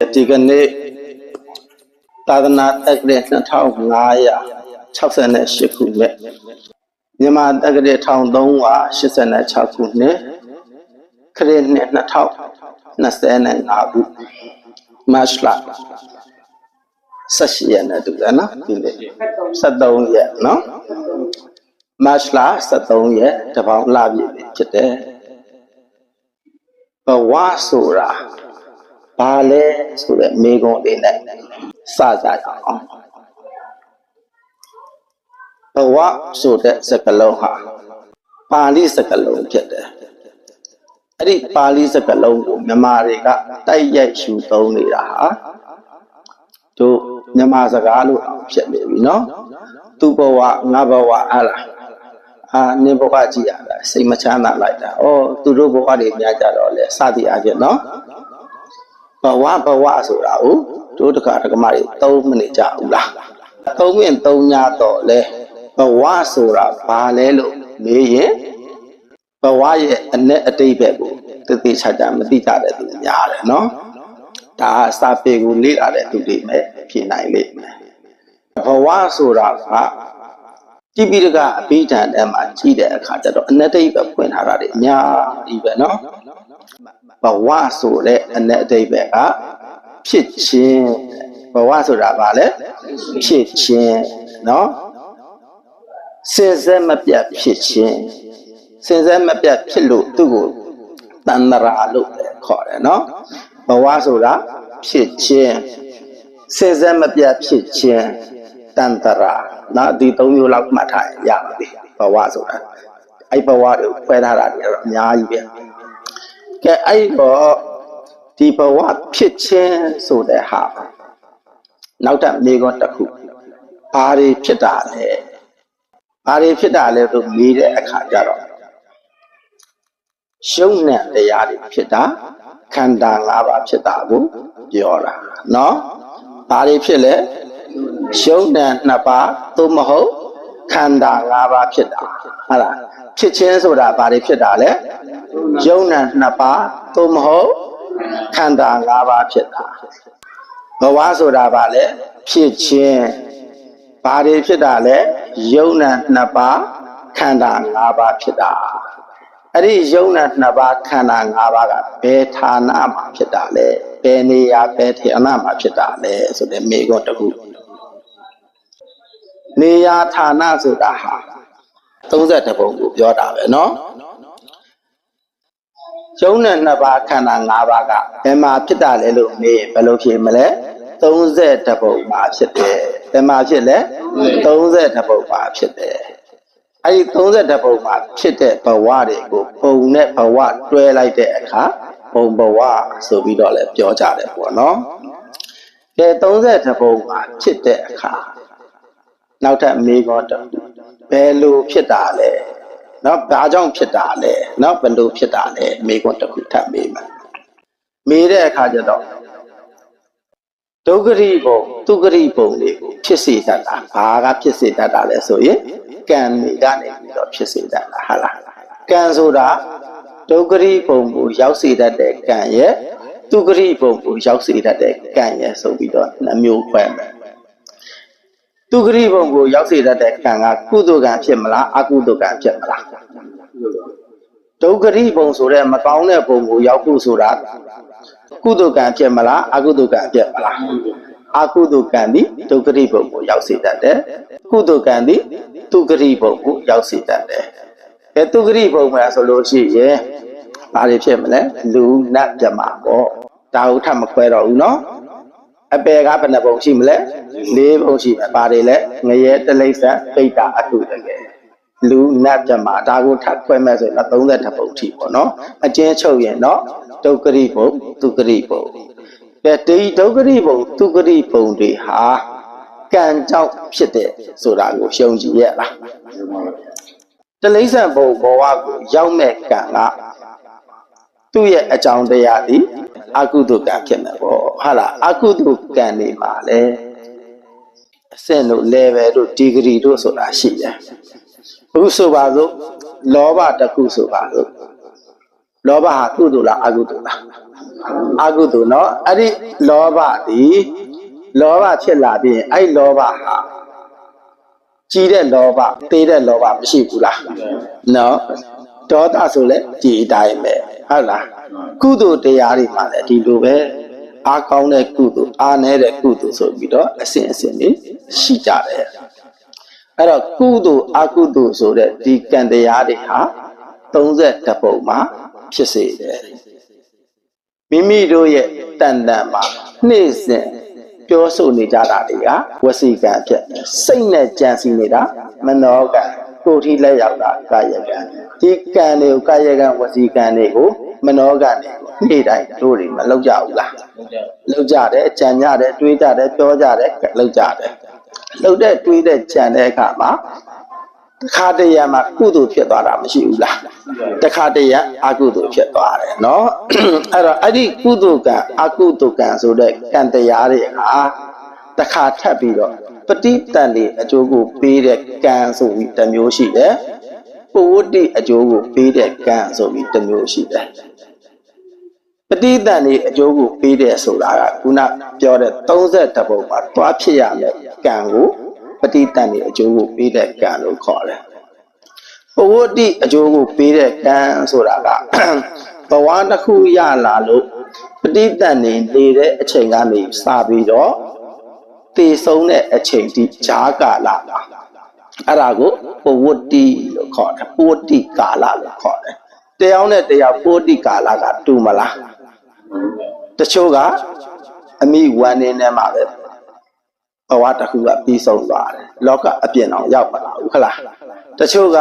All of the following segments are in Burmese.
ဒီကနေ့သာသနာတက္ကရာ2568ခုနှစ်မြန်မာတက္ကရာ1386ခုနှစ်ခရစ်နှစ်2025ခုမတ်လ18ရက်နေ့တူတယ်နော်ဒီနေ့73ရက်နော်မတ်လ73ရက်တပေါင်းလပြည့်ပြီဖြစ်တယ်ဘဝဆိုတာ ဘာလဲဆိုတဲ့မိကုံးလေးနဲ့စကြရအောင်ဘဝဆိုတဲ့စကားလုံးဟာပါဠိစကားလုံးဖြစ်တယ်အဲ့ဒီပါဠိစကားလုံးကိုမြန်မာတွေကတိုက်ရိုက်ယူသုံးနေတာဟာတို့မြန်မာစကားလို့ဖြစ်နေပြီနော်သူဘဝငါဘဝဟာလားအာနင်ဘဝကြည့်ရတာစိတ်မချမ်းသာလိုက်တာဩသူတို့ဘဝတွေများကြတော့လေစသည်အဖြစ်နော်ဘ ဝဘဝဆိုတာကိုတို့တက္ကရာကမတွေ3မိနစ်ကြာဦးလား3မိနစ်3ညတော့လဲဘဝဆိုတာဘာလဲလို့မေးရင်ဘဝရဲ့အ ਨੇ အတိတ်ဘက်ကိုတသိချာချာမသိကြတဲ့သူများတယ်နော်ဒါစာပေကိုလေ့လာတဲ့သူတွေပဲဖြစ်နိုင်လိမ့်မယ်ဘဝဆိုတာကကြည်ပိတကအပိဓာန်ထဲမှာကြည့်တဲ့အခါကျတော့အနတ္တိပဲဖွင့်ထားတာတွေအများကြီးပဲနော် ဘဝဆိုတဲ့အ내အတိတ်ပဲကဖြစ်ခြင်းဘဝဆိုတာဘာလဲဖြစ်ခြင်းနော်စင်စက်မပြတ်ဖြစ်ခြင်းစင်စက်မပြတ်ဖြစ်လို့သူ့ကိုတဏ္ဍရာလို့ခေါ်တယ်နော်ဘဝဆိုတာဖြစ်ခြင်းစင်စက်မပြတ်ဖြစ်ခြင်းတဏ္ဍရာနော်ဒီသုံးမျိုးလောက်မှတ်ထားရင်ရပါပြီဘဝဆိုတာအဲ့ဘဝကိုခွဲထားတာတွေတော့အများကြီးပဲ ကဲအဲ့တော့ဒီဘဝဖြစ်ခြင်းဆိုတဲ့ဟာနောက်ထပ်မိကွန်းတစ်ခုဘာတွေဖြစ်တာလဲဘာတွေဖြစ်တာလဲလို့မေးတဲ့အခါကျတော့ရှုံးတဲ့တရားတွေဖြစ်တာခန္ဓာ၅ပါးဖြစ်တာကိုပြောတာเนาะဘာတွေဖြစ်လဲရှုံးတဲ့နှစ်ပါးသို့မဟုတ် ခန္ဓာ၅ပါးဖြစ်တာဟုတ်လားဖြစ်ခြင်းဆိုတာဘာတွေဖြစ်တာလဲယုံနဲ့နှစ်ပါးသို့မဟုတ်ခန္ဓာ၅ပါးဖြစ်တာဘဝဆိုတာဘာလဲဖြစ်ခြင်းဘာတွေဖြစ်တာလဲယုံနဲ့နှစ်ပါးခန္ဓာ၅ပါးဖြစ်တာအဲ့ဒီယုံနဲ့နှစ်ပါးခန္ဓာ၅ပါးကဘယ်ဌာနမှာဖြစ်တာလဲဘယ်နေရာဘယ်ဌာနမှာဖြစ်တာလဲဆိုတဲ့မေခွန်းတစ်ခု နေရာဌာနဆိုတာဟာ30ပုံကိုပြောတာပဲเนาะကျုံးနဲ့နှစ်ပါးခန္ဓာ၅ပါးကဘယ်မှာဖြစ်တာလဲလို့မေးရင်ဘယ်လိုဖြေမလဲ30ပုံမှာဖြစ်တယ်ဘယ်မှာဖြစ်လဲ30ပုံမှာဖြစ်တယ်အဲ့ဒီ30ပုံမှာဖြစ်တဲ့ဘဝတွေကိုပုံနဲ့ဘဝတွဲလိုက်တဲ့အခါပုံဘဝဆိုပြီးတော့လည်းပြောကြတယ်ပေါ့နော်ကဲ30ပုံမှာဖြစ်တဲ့အခါ နောက်ထပ်မေးခွန်းတစ်ခုဘယ်လိုဖြစ်တာလဲနော်ဘာကြောင့်ဖြစ်တာလဲနော်ဘယ်လိုဖြစ်တာလဲမေးခွန်းတစ်ခုထပ်မေးမယ်မေးတဲ့အခါကျတော့ဒုက္ခရိပုံသူက္ခရိပုံတွေကိုဖြစ်စေတတ်တာဘာကဖြစ်စေတတ်တာလဲဆိုရင်ကံတွေကနေပြီးတော့ဖြစ်စေတတ်တာဟာလားကံဆိုတာဒုက္ခရိပုံကိုရောက်စေတတ်တဲ့ကံရဲ့သူက္ခရိပုံကိုရောက်စေတတ်တဲ့ကံရဲ့ဆိုပြီးတော့နှမျိုးခွဲမယ် သူဂရိဘုံကိုရောက်စေတတ်တဲ့ကံကကုသိုလ်ကံဖြစ်မလားအကုသိုလ်ကံဖြစ်မလားဒုက္ခရိဘုံဆိုတဲ့မကောင်းတဲ့ဘုံကိုရောက်ဖို့ဆိုတာကုသိုလ်ကံဖြစ်မလားအကုသိုလ်ကံဖြစ်မလားအကုသိုလ်ကံဒီဒုက္ခရိဘုံကိုရောက်စေတတ်တယ်ကုသိုလ်ကံဒီသူဂရိဘုံကိုရောက်စေတတ်တယ်အဲသူဂရိဘုံမှာဆိုလို့ရှိရင်ဘာတွေဖြစ်မလဲလူနတ်ပြမပေါ့ဒါဟုတ်ထပ်မခွဲတော့ဘူးเนาะ အပယ်ကဘယ်နှပုံရှိမလဲ၄ပုံရှိမယ်ဘာတွေလဲငရဲတလိษံပိဋ္ဌာအထုတကယ်လူနတ်ပြမဒါကိုထပ်ခွဲမဲ့ဆိုတော့30ပုံထိပေါ့နော်အကျဉ်းချုပ်ရင်တော့ဒုက္ခရိပုံသူက္ခရိပုံကဲဒီဒုက္ခရိပုံသူက္ခရိပုံတွေဟာကံကြောင့်ဖြစ်တဲ့ဆိုတာကိုရှုံကြည်ရလားတလိษံပုံဘဝကိုရောက်မဲ့ကံက သူ့ရဲ့အကြောင်းတရားသည်အကုသိုလ်ကံဖြစ်မယ်ပေါ့ဟာလားအကုသိုလ်ကံနေပါလေအဆင့်တို့ level တို့ degree တို့ဆိုတာရှိတယ်အခုဆိုပါစို့လောဘတစ်ခုဆိုပါစို့လောဘဟာကုသိုလ်လားအကုသိုလ်လားအကုသိုလ်နော်အဲ့ဒီလောဘဒီလောဘဖြစ်လာပြီးရင်အဲ့လောဘဟာကြီးတဲ့လောဘသေးတဲ့လောဘမရှိဘူးလားနော် ဒေါသဆိုလဲဒီအတိုင်းပဲဟုတ်လားကုသိုလ်တရားတွေမှာလည်းဒီလိုပဲအားကောင်းတဲ့ကုသိုလ်အားနည်းတဲ့ကုသိုလ်ဆိုပြီးတော့အစဉ်အစဉ်လေးရှိကြတယ်အဲ့တော့ကုသိုလ်အကုသိုလ်ဆိုတဲ့ဒီကံတရားတွေဟာ30ပုံမှာဖြစ်စေတယ်မိမိတို့ရဲ့တန်တန်မှာနေ့စဉ်ပြောဆိုနေကြတာတွေကဝစီကံဖြစ်စိတ်နဲ့ကြံစီနေတာမနောကံ ကိုယ်ထိလက်ရောက်တာကာယကံဒီကံတွေကိုကာယကံဝစီကံတွေကိုမနောကံတွေကိုနေ့တိုင်းတို့တွေမလောက်ကြဘူးလားလောက်ကြတယ်ကြံကြတယ်တွေးကြတယ်ပြောကြတယ်လောက်ကြတယ်လောက်တဲ့တွေးတဲ့ကြံတဲ့အခါမှာတစ်ခါတရံမှာကုသိုလ်ဖြစ်သွားတာမရှိဘူးလားတစ်ခါတရံအကုသိုလ်ဖြစ်သွားတယ်เนาะအဲ့တော့အဲ့ဒီကုသိုလ်ကံအကုသိုလ်ကံဆိုတဲ့ကံတရားတွေဟာတစ်ခါထပ်ပြီးတော့ ပฏิတန်လေးအကျိုးကိုပေးတဲ့ကံဆိုပြီးတစ်မျိုးရှိတယ်ပဝတ္တိအကျိုးကိုပေးတဲ့ကံဆိုပြီးတစ်မျိုးရှိတယ်ပฏิတန်လေးအကျိုးကိုပေးတဲ့ဆိုတာကခုနပြောတဲ့30ပုံမှာတွားဖြစ်ရမယ်ကံကိုပฏิတန်လေးအကျိုးကိုပေးတဲ့ကံလို့ခေါ်တယ်ပဝတ္တိအကျိုးကိုပေးတဲ့ကံဆိုတာက ဘဝတစ်ခုရလာလို့ပฏิတန်နေနေတဲ့အချိန်ကနေစပြီးတော့ တည်ဆုံးတဲ့အချိန်ဒီဈာကာလပါအဲ့ဒါကိုပဝတ္တိလို့ခေါ်တယ်ပဝတ္တိကာလလို့ခေါ်တယ်တရားနဲ့တရားပဝတ္တိကာလကတူမလားတချို့ကအမိဝမ်းနေနဲ့မှာပဲဘဝတစ်ခုကပြီးဆုံးသွားတယ်လောကအပြင်အောင်ရောက်ပါလားဟုတ်ခလားတချို့က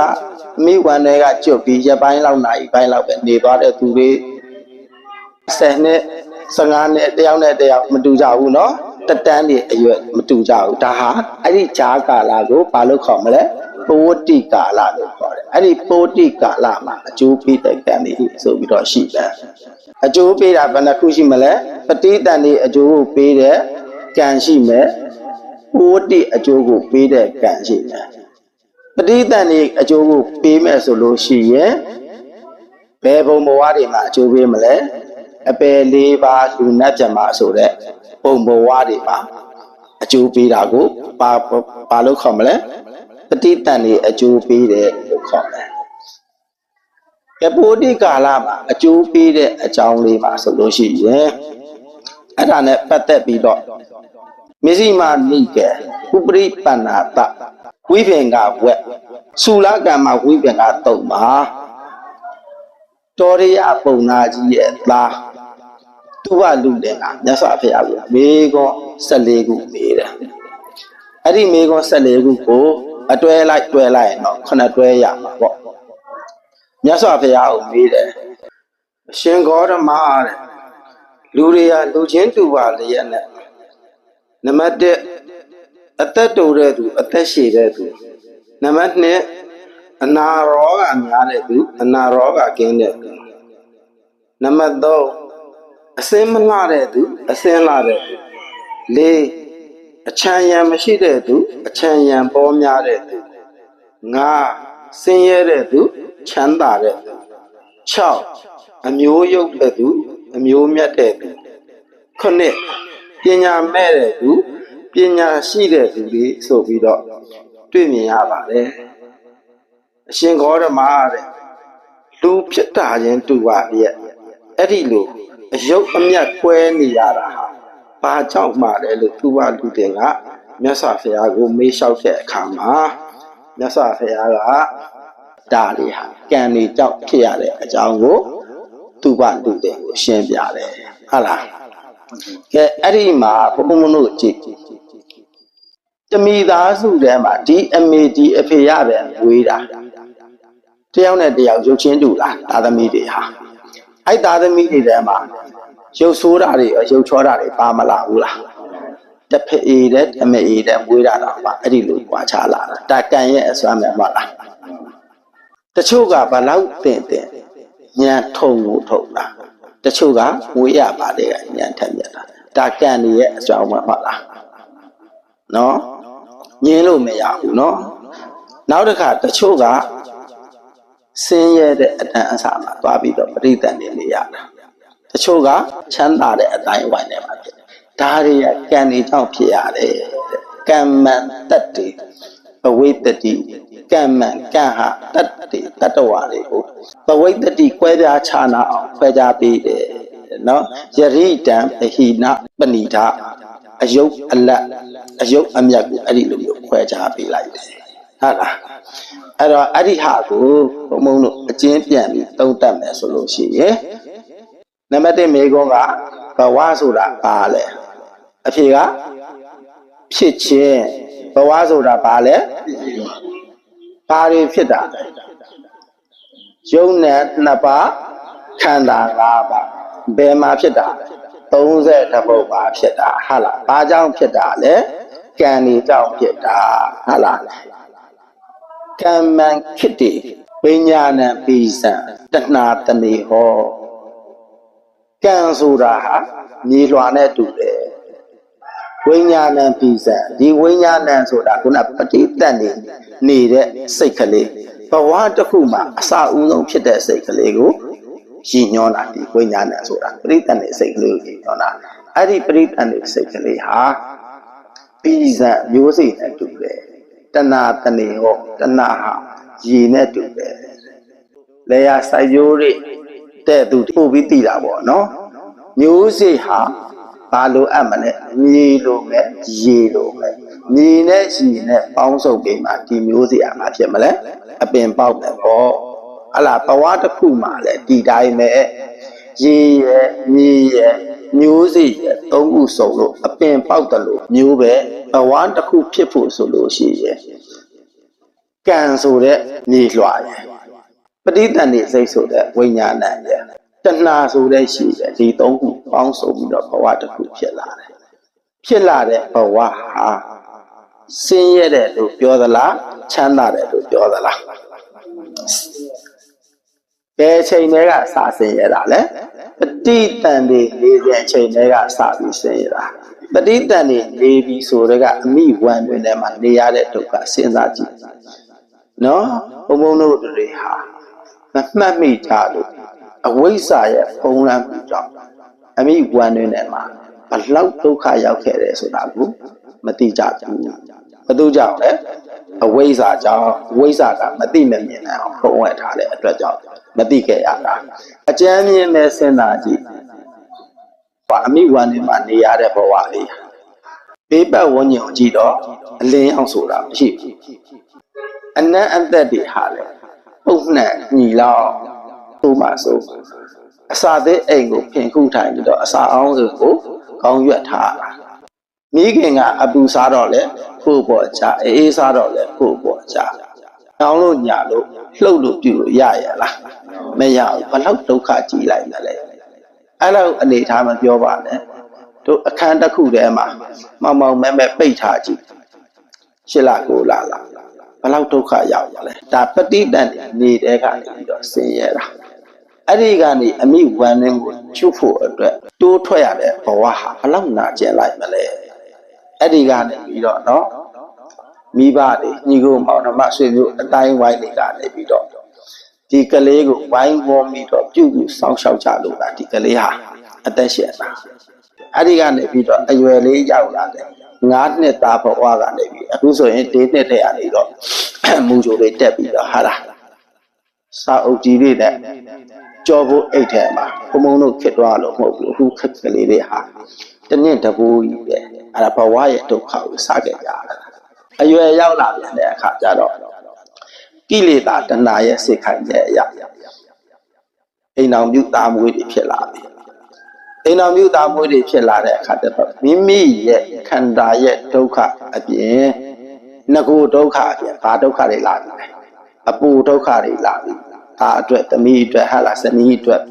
အမိဝမ်းတွေကကျွတ်ပြီးရပိုင်းလောက်နိုင်ပိုင်းလောက်ပဲနေသွားတဲ့သူတွေ10နှစ်15နှစ်တယောက်နဲ့တယောက်မတူကြဘူးเนาะ တက်တန်းတွေအရွယ်မတူကြဘူးဒါဟာအဲ့ဒီဈာကာလကိုဘာလို့ခေါ်မလဲပဝတ္တိကာလလို့ခေါ်တယ်အဲ့ဒီပဝတ္တိကာလမှာအကျိုးပေးတဲ့ကံတွေဆိုပြီးတော့ရှိတယ်အကျိုးပေးတာဘယ်နှခုရှိမလဲပဋိတန်တွေအကျိုးကိုပေးတဲ့ကံရှိမယ်ပဝတ္တိအကျိုးကိုပေးတဲ့ကံရှိတယ်ပဋိတန်တွေအကျိုးကိုပေးမယ်ဆိုလို့ရှိရင်ဘယ်ဘုံဘဝတွေမှာအကျိုးပေးမလဲအပယ်လေးပါးလူနတ်ကြမှာဆိုတဲ့ ပုံဘဝတွေမှာအကျိုးပေးတာကိုဘာဘာလို့ခေါ်မလဲပဋိတန်တွေအကျိုးပေးတယ်လို့ခေါ်တယ်ကပုဒိကာလမှာအကျိုးပေးတဲ့အကြောင်းလေးပါဆိုလို့ရှိရင်အဲ့ဒါနဲ့ပတ်သက်ပြီးတော့မစ္စည်းမနိကေဥပရိပန္နာတဝိပင်ကဝက်သုလကံမှာဝိပင်ကတုံပါတော်ရယပုံနာကြီးရဲ့သား သူဝလူတဲ့ကမြတ်စွာဘုရားကမေကော14ခုမေးတယ်အဲ့ဒီမေကော14ခုကိုအတွဲလိုက်တွဲလိုက်ရင်တော့ခုနှစ်တွဲရမှာပေါ့မြတ်စွာဘုရားကိုမေးတယ်အရှင်ဂေါတမတဲ့လူတွေကလူချင်းတူပါလျက်နဲ့နံပါတ်1အသက်တူတဲ့သူအသက်ရှည်တဲ့သူနံပါတ်2အနာရောဂါများတဲ့သူအနာရောဂါကင်းတဲ့သူနံပါတ်3 အစင်းမလှတဲ့သူအစင်းလှတဲ့သူ၄အချမ်းရံမရှိတဲ့သူအချမ်းရံပေါ်များတဲ့သူ၅ဆင်းရဲတဲ့သူချမ်းသာတဲ့သူ6အမျိုးရုပ်တဲ့သူအမျိုးမြတ်တဲ့သူ9ပညာမဲ့တဲ့သူပညာရှိတဲ့သူတွေဆိုပြီးတော့တွေ့မြင်ရပါတယ်အရှင်ဂေါရမတဲ့လူဖြစ်တာချင်းတူပါရဲ့အဲ့ဒီလို အယုတ်အမြတ်ကွဲနေရတာဟာဘာကြောင့်မှလဲလို့သူကလူတင်ကမြတ်စွာဘုရားကိုမေးလျှောက်တဲ့အခါမှာမြတ်စွာဘုရားကဒါတွေဟာကံတွေကြောင့်ဖြစ်ရတဲ့အကြောင်းကိုသူကလူတင်ကိုရှင်းပြတယ်ဟုတ်လားကဲအဲ့ဒီမှာဘုံဘုံတို့ကြည့်တမိသားစုထဲမှာဒီအမေဒီအဖေရပဲဝေးတာတယောက်နဲ့တယောက်ရုပ်ချင်းတူလားသာသမီတွေဟာ အဲ့သာသမီတွေထဲမှာရုပ်ဆိုးတာတွေရုပ်ချောတာတွေပါမလာဘူးလားတဖအေးတဲ့တမအေးတဲ့မွေးတာတော့ပါအဲ့ဒီလိုကြွားချလာတာတာကံရဲ့အစွမ်းမဲ့မဟုတ်လားတချို့ကဘလောက်တင်တင်ညံထုံကိုထုံတာတချို့ကမွေးရပါတယ်ကညံထက်မြက်တာတာကံရဲ့အစွမ်းမဲ့မဟုတ်လားနော်ညင်းလို့မရဘူးနော်နောက်တစ်ခါတချို့က ဆင်းရဲတဲ့အတန်အစာမှာသွားပြီးတော့ပရိသတ်နေနေရတာတတချို့ကချမ်းသာတဲ့အတိုင်းဝိုင်းနေမှာဖြစ်တယ်ဒါတွေကကံတွေကြောင့်ဖြစ်ရတယ်တဲ့ကမ္မံတတ္တိဘဝိတ္တိကမ္မံကံဟာတတ္တိတတ္တဝါတွေကိုဘဝိတ္တိကွဲပြားခြားနာအောင်ခွဲခြားပေးတယ်နော်ယရိတံအဟိနပဏိဒအယုတ်အလတ်အယုတ်အမြတ်ကိုအဲ့ဒီလိုမျိုးခွဲခြားပေးလိုက်တယ် ဟုတ်လားအဲ့တော့အဲ့ဒီဟာကိုဘုံဘုံတို့အကျဉ်းပြန်ပြီးသုံးတတ်မယ်ဆိုလို့ရှိရင်နံပါတ်1မိကုန်းကဘဝဆိုတာဘာလဲအဖြေကဖြစ်ခြင်းဘဝဆိုတာဘာလဲဘာတွေဖြစ်တာလဲယုံနဲ့နှစ်ပါးခန္ဓာ၅ပါးဘယ်မှာဖြစ်တာလဲ30ပုဒ်ပါဖြစ်တာဟာလားဘာကြောင့်ဖြစ်တာလဲကံဒီကြောင့်ဖြစ်တာဟာလား ကမ္မံခိတ္တိဝိညာဏံပိစံတဏှာတနေဟောကံဆိုတာဟာမြေလွှာနဲ့တူတယ်ဝိညာဏံပိစံဒီဝိညာဏံဆိုတာခုနပဋိသတ်နေနေတဲ့စိတ်ကလေးဘဝတစ်ခုမှာအစာအုံဆုံးဖြစ်တဲ့စိတ်ကလေးကိုရည်ညွှန်းတာဒီဝိညာဏံဆိုတာပဋိသတ်နေစိတ်ကလေးကိုရည်ညွှန်းတာအဲ့ဒီပဋိသတ်နေစိတ်ကလေးဟာပိစံမျိုးစိတ်နဲ့တူတယ် တဏှာတနေဟောတဏှာဟာရည်နဲ့တူတယ်လေယာစိုက်ရိုးတွေတဲ့သူပို့ပြီးတည်တာပေါ့နော်မျိုးစိတ်ဟာဘာလိုအပ်မလဲမြေလိုမဲ့ရေလိုမဲ့မြေနဲ့ရေနဲ့ပေါင်းစုပ်ပြီးမှဒီမျိုးစိတ်အမှာဖြစ်မလဲအပင်ပေါက်မယ်ပေါ့ဟလာဘဝတစ်ခုမှာလဲဒီတိုင်းပဲရေရယ်မြေရယ် မျိုးစိတ်ရယ်သုံးခုစုံလို့အပင်ပေါက်တယ်လို့မျိုးပဲဘဝတစ်ခုဖြစ်ဖို့ဆိုလို့ရှိရင်ကံဆိုတဲ့မြေလွှာရယ်ပဋိသန္ဓေစိတ်ဆိုတဲ့ဝိညာဏရယ်တဏှာဆိုတဲ့ရှိတယ်ဒီသုံးခုပေါင်းစုံပြီးတော့ဘဝတစ်ခုဖြစ်လာတယ်ဖြစ်လာတဲ့ဘဝဟာဆင်းရဲတယ်လို့ပြောသလားချမ်းသာတယ်လို့ပြောသလားဘယ်ချိန်တွေကစဆင်းရဲတာလဲ ပဋိသန္ဓေ40အချိန်တွေကစပြီးဆင်းရဲတာပဋိသန္ဓေနေပြီဆိုတော့ကအမိဝံတွင်ထဲမှာနေရတဲ့ဒုက္ခစဉ်းစားကြည့်နော်ဘုံဘုံတို့တွေဟာမမှတ်မိကြလို့အဝိဇ္ဇာရဲ့ဖုံးလန်းမှုကြောင့်အမိဝံတွင်ထဲမှာဘလောက်ဒုက္ခရောက်ခဲ့တယ်ဆိုတာကိုမသိကြဘူးဘသူကြောင့်လဲအဝိဇ္ဇာကြောင့်ဝိဇ္ဇာကမသိမမြင်နိုင်အောင်ဖုံးဝဲထားတဲ့အတွက်ကြောင့် မသိခဲ့ရတာအကျမ်းမြင်နဲ့စဉ်းစားကြည့်ဘာအမိဝမ်းနေမှာနေရတဲ့ဘဝလေးဘေးပတ်ဝန်းကျင်ကိုကြည့်တော့အလင်းအောင်ဆိုတာမရှိဘူးအနတ်အသက်တွေဟာလေပုံနှံညီလောက်သူ့မှာဆိုအစာသေးအိမ်ကိုဖင်ခုထိုင်ပြီးတော့အစာအောင်စုကိုကောင်းရွက်ထားတာမိခင်ကအပူစားတော့လေဖို့ပေါ်ချအေးအေးစားတော့လေဖို့ပေါ်ချတောင်းလို့ညာလို့ လှုပ်လို့ပြုလို့ရရလားမရဘူးဘလောက်ဒုက္ခကြီးလိုက်တယ်လေအဲ့လောက်အနေထားမပြောပါနဲ့တို့အခန်းတစ်ခုထဲမှာမောင်မောင်မဲမဲပိတ်ထားကြည့်ရှစ်လကိုလာလာဘလောက်ဒုက္ခရောက်ရလဲဒါပဋိတန်နေတဲ့ကနေပြီးတော့ဆင်းရဲတာအဲ့ဒီကနေအမိဝမ်းနှင်းကိုချုပ်ဖို့အတွက်တိုးထွက်ရတဲ့ဘဝဟာဘလောက်နာကျင်လိုက်မလဲအဲ့ဒီကနေပြီးတော့နော် မိဘတွေညီကိုမောင်နှမဆွေမျိုးအတိုင်းဝိုင်းတွေကနေပြီးတော့ဒီကလေးကိုဝိုင်းဝန်းပြီးတော့ပြုတ်ပြီးစောင့်ရှောက်ကြလို့လားဒီကလေးဟာအသက်ရှင်တာအဲ့ဒီကနေပြီးတော့အရွယ်လေးရောက်လာတယ်ငါးနှစ်သားဘဝကနေပြီးအခုဆိုရင်၄နှစ်တည်းကနေတော့မူဂျိုလေးတက်ပြီးတော့ဟာလားစာအုပ်ကြီးလေးနဲ့ကြောဖို့အိတ်ထဲမှာဘုံဘုံတို့ခစ်သွားလို့မဟုတ်ဘူးအခုခက်ကလေးလေးဟာတနင့်တဘူကြီးပဲအဲ့ဒါဘဝရဲ့ဒုက္ခကိုစခဲ့ကြတာ အရွယ်ရောက်လာပြန်တဲ့အခါကျတော့ကိလေသာတဏှာရဲ့စိတ်ခိုင်တဲ့အရာအိမ်အောင်ပြုသားမွေးတွေဖြစ်လာပြီအိမ်အောင်ပြုသားမွေးတွေဖြစ်လာတဲ့အခါကျတော့မိမိရဲ့ခန္ဓာရဲ့ဒုက္ခအပြင်ငကိုဒုက္ခအပြင်ဘာဒုက္ခတွေလာပြီလဲအပူဒုက္ခတွေလာပြီဒါအတွက်သမီးအတွက်ဟာလားဇနီးအတွက်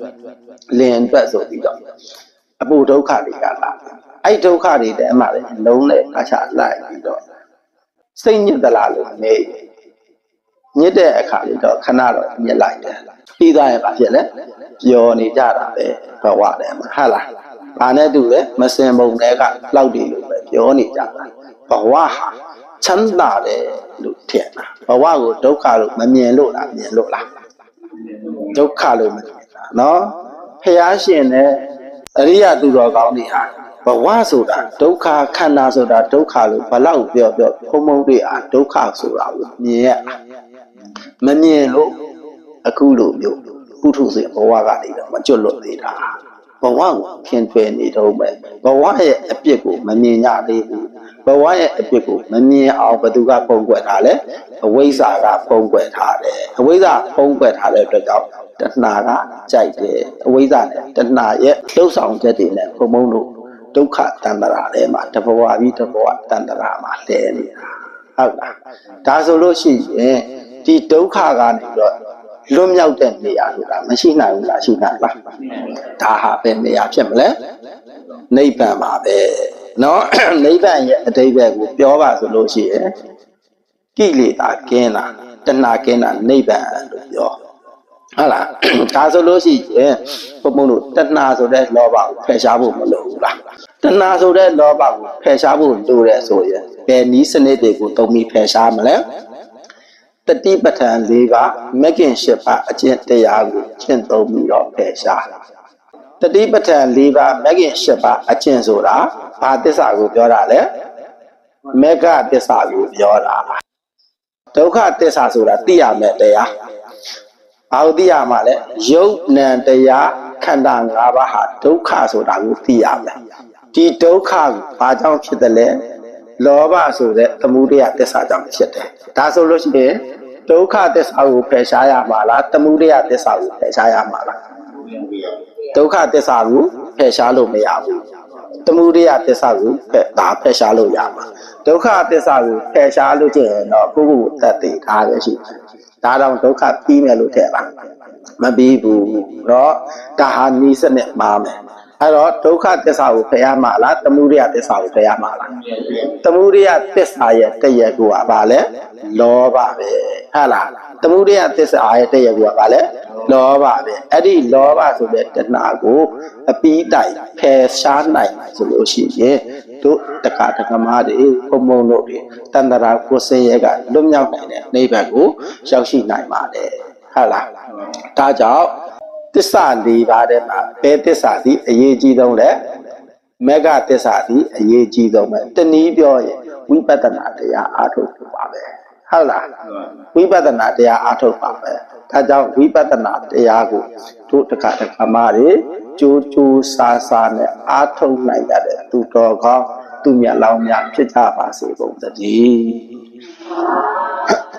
လင်အတွက်ဆိုပြီးတော့အပူဒုက္ခတွေကလာအဲ့ဒုက္ခတွေတဲမှာလည်းလုံးနဲ့အချလိုက်ပြီးတော့ စိတ်ညစ်သလားလို့မေးညစ်တဲ့အခါလေးတော့ခဏတော့ညစ်လိုက်တယ်ပြီးသားရဲ့ဘာဖြစ်လဲပျော်နေကြတာပဲဘဝထဲမှာဟုတ်လားဘာနဲ့တူလဲမစင်ပုံတွေကလောက်တည်လို့ပဲပြောနေကြတာဘဝဟာချမ်းသာတယ်လို့ထင်တာဘဝကိုဒုက္ခလို့မမြင်လို့လားမြင်လို့လားဒုက္ခလို့မမြင်တာနော်ဖះရှင်နဲ့အရိယသူတော်ကောင်းတွေဟာ ဘဝဆိုတာဒုက္ခခန္ဓာဆိုတာဒုက္ခလို့ဘလောက်ပြောပြောဘုံဘုံတွေအားဒုက္ခဆိုတာကိုမြင်ရမမြင်လို့အခုလိုမျိုးပုထုဇဉ်ဘဝကနေတော့မကျွတ်လွတ်သေးတာဘဝကိုခင်ထွယ်နေတော့မယ်ဘဝရဲ့အပြစ်ကိုမမြင်ကြသေးဘူးဘဝရဲ့အပြစ်ကိုမမြင်အောင်ဘသူကပုံကွယ်ထားလဲအဝိဇ္ဇာကပုံကွယ်ထားတယ်အဝိဇ္ဇာပုံကွယ်ထားတဲ့အတွက်ကြောင့်တဏှာကကြိုက်တယ်အဝိဇ္ဇာနဲ့တဏှာရဲ့လှုပ်ဆောင်ချက်တွေနဲ့ဘုံဘုံတို့ ဒုက္ခတန္တရာထဲမှာတဘဝပြီးတဘဝတန္တရာမှာလဲနေတာဟုတ်လားဒါဆိုလို့ရှိရင်ဒီဒုက္ခကနေတော့လွတ်မြောက်တဲ့နေရာဆိုတာမရှိနိုင်ဘူးလားရှိနိုင်လားဒါဟာပဲနေရာဖြစ်မလဲနိဗ္ဗာန်ပါပဲနော်နိဗ္ဗာန်ရဲ့အတိတ်ဘက်ကိုပြောပါဆိုလို့ရှိရင်ကိလေသာကင်းတာတဏှာကင်းတာနိဗ္ဗာန်လို့ပြော ဟုတ်လားဒါဆိုလို့ရှိရင်ဘုံဘုံတို့တဏှာဆိုတဲ့လောဘကိုဖယ်ရှားဖို့မလိုဘူးလားတဏှာဆိုတဲ့လောဘကိုဖယ်ရှားဖို့လိုတဲ့ဆိုရင်ဘယ်နည်းစနစ်တွေကိုသုံးပြီးဖယ်ရှားမလဲတတိပဋ္ဌာန်၄ပါးမဂ်ကင်၈ပါးအကျင့်တရားကိုကျင့်သုံးပြီးတော့ဖယ်ရှားတတိပဋ္ဌာန်၄ပါးမဂ်ကင်၈ပါးအကျင့်ဆိုတာဘာသစ္စာကိုပြောတာလဲမေဃသစ္စာကိုပြောတာဒုက္ခသစ္စာဆိုတာသိရမယ်တရား ဘာလို့သိရမှာလဲယုတ်နံတရားခန္ဓာ၅ပါးဟာဒုက္ခဆိုတာကိုသိရမယ်ဒီဒုက္ခကိုဘာကြောင့်ဖြစ်တယ်လဲလောဘဆိုတဲ့သမုဒယသစ္စာကြောင့်ဖြစ်တယ်ဒါဆိုလို့ရှိရင်ဒုက္ခသစ္စာကိုဖယ်ရှားရမှာလားသမုဒယသစ္စာကိုဖယ်ရှားရမှာလားဒုက္ခသစ္စာကိုဖယ်ရှားလို့မရဘူးသမုဒယသစ္စာကိုဖယ်ဒါဖယ်ရှားလို့ရမှာဒုက္ခသစ္စာကိုဖယ်ရှားလို့ကျရင်တော့ကိုယ့်ကိုယ်တတ်သိထားပဲရှိတယ် ဒါတော့ဒုက္ခပြီးမယ်လို့ထည့်ပါမပြီးဘူးเนาะဒါဟာနီးစနစ်မှားမယ်အဲ့တော့ဒုက္ခသစ္စာကိုဖယ်ရမှာလားသမုဒယသစ္စာကိုဖယ်ရမှာလားသမုဒယသစ္စာရဲ့တည့်ရကိုကဘာလဲလောဘပဲဟုတ်လားသမုဒယသစ္စာရဲ့တည့်ရကိုကဘာလဲ လောဘပဲအဲ့ဒီလောဘဆိုတဲ့တဏှာကိုအပီးတိုင်ဖယ်ရှားနိုင်ဆိုလို့ရှိရင်တို့တက္ကတက္ကမတွေပုံမုံတို့တွေတန္တရာကိုစင်ရဲကလွတ်မြောက်နိုင်တဲ့နိဗ္ဗာန်ကိုရောက်ရှိနိုင်ပါတယ်ဟုတ်လားဒါကြောင့်သစ္စာ၄ပါးထဲမှာဘယ်သစ္စာသည်အရေးကြီးဆုံးလဲမေဃသစ္စာသည်အရေးကြီးဆုံးပဲတနည်းပြောရင်ဝိပဿနာတရားအားထုတ်ဖို့ပါပဲဟုတ်လားဝိပဿနာတရားအားထုတ်ပါပဲ ဒါကြောင့်ဝိပဿနာတရားကိုတို့တက္ကတက္ကမတွေကြိုးကြိုးစားစားနဲ့အားထုတ်နိုင်ကြတဲ့သူတော်ကောင်းသူမြတ်လောင်းများဖြစ်ကြပါစေကုန်သတည်း